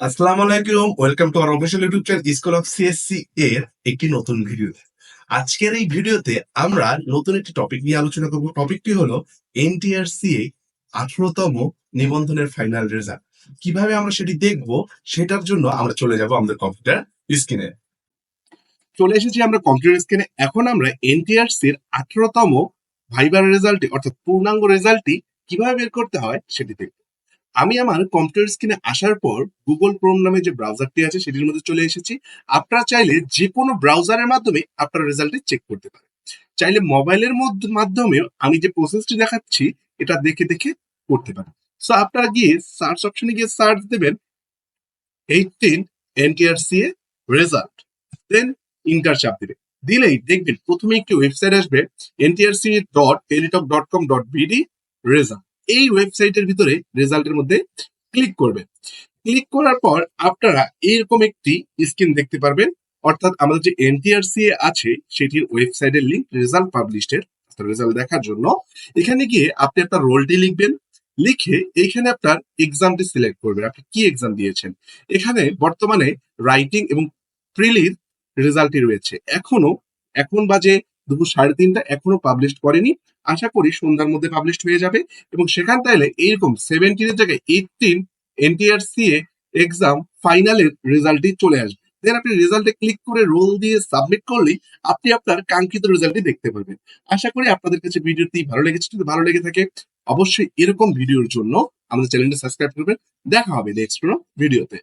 আসসালামু আলাইকুম, welcome to our official YouTube channel school of CSC এর একটি নতুন ভিডিও। আজকের এই ভিডিওতে আমরা নতুন একটি টপিক নিয়ে আলোচনা করব। টপিকটি হলো এনটিআরসিএ আঠারোতম নিবন্ধনের ফাইনাল রেজাল্ট কীভাবে আমরা সেটি দেখব, সেটার জন্য আমরা চলে যাব আমাদের কম্পিউটার স্ক্রিনে চলে এসেছি আমরা কম্পিউটার স্ক্রিনে এখন আমরা এনটিআরসি এর আঠারোতম ভাইবার রেজাল্টটি অর্থাৎ পূর্ণাঙ্গ রেজাল্টটি কীভাবে বের করতে হয়, সেটি দেখব। আমি আমার কম্পিউটার স্ক্রিনে আসার পর গুগল ক্রোম নামে যে ব্রাউজারটি আছে সেটির মধ্যে চলে এসেছি। আপনারা চাইলে যে কোনো ব্রাউজারের মাধ্যমে আপনারা রেজাল্টটি চেক করতে পারেন। চাইলে মোবাইলের মধ্য- মাধ্যমেও আমি যে প্রসেসটি দেখাচ্ছি, এটা দেখে দেখে করতে পারেন। সো আপনারা গিয়ে সার্চ অপশনে গিয়ে সার্চ দেবেন এইটিন এনটিআরসিএ রেজাল্ট দেন ইন্টার চাপ দেবেন। দিলেই দেখবেন প্রথমে একটি ওয়েবসাইট আসবে NTRC dot Teletalk dot com dot BD result এই ওয়েবসাইটের ভিতরে রেজাল্টের মধ্যে ক্লিক করবেন ক্লিক করার পর আপনারা এইরকম একটি স্ক্রিন দেখতে পারবেন। অর্থাৎ আমাদের যে এনটিআরসি আছে, সেটির ওয়েবসাইটের লিঙ্ক রেজাল্ট পাবলিশের রেজাল্ট দেখার জন্য। এখানে গিয়ে আপনি আপনার রোলটি লিখবেন। লিখে এইখানে আপনার এক্সামটি সিলেক্ট করবেন। আপনি কি এক্সাম দিয়েছেন? এখানে বর্তমানে রাইটিং এবং প্রিলির রেজাল্টই রয়েছে। এখনও, এখন বাজে দুপুর সাড়ে তিনটা এখনও পাবলিশ করেনি। আশা করি সন্ধ্যার মধ্যে পাবলিশ হয়ে যাবে এবং সেখান তাইলে এইরকম সেভেন্টিনের জায়গায় এইটিন এনটিআরসিএ এক্সাম ফাইনালের রেজাল্টই চলে আসবে। দেন আপনি রেজাল্টে ক্লিক করে রোল দিয়ে সাবমিট করলেই আপনি আপনার কাঙ্ক্ষিত রেজাল্টটি দেখতে পারবেন। আশা করি আপনাদের কাছে ভিডিওটি ভালো লেগেছে, যদি ভালো লেগে থাকে অবশ্যই এরকম ভিডিওর জন্য আমাদের চ্যানেলটি সাবস্ক্রাইব করবেন। দেখা হবে নেক্সট কোনো ভিডিওতে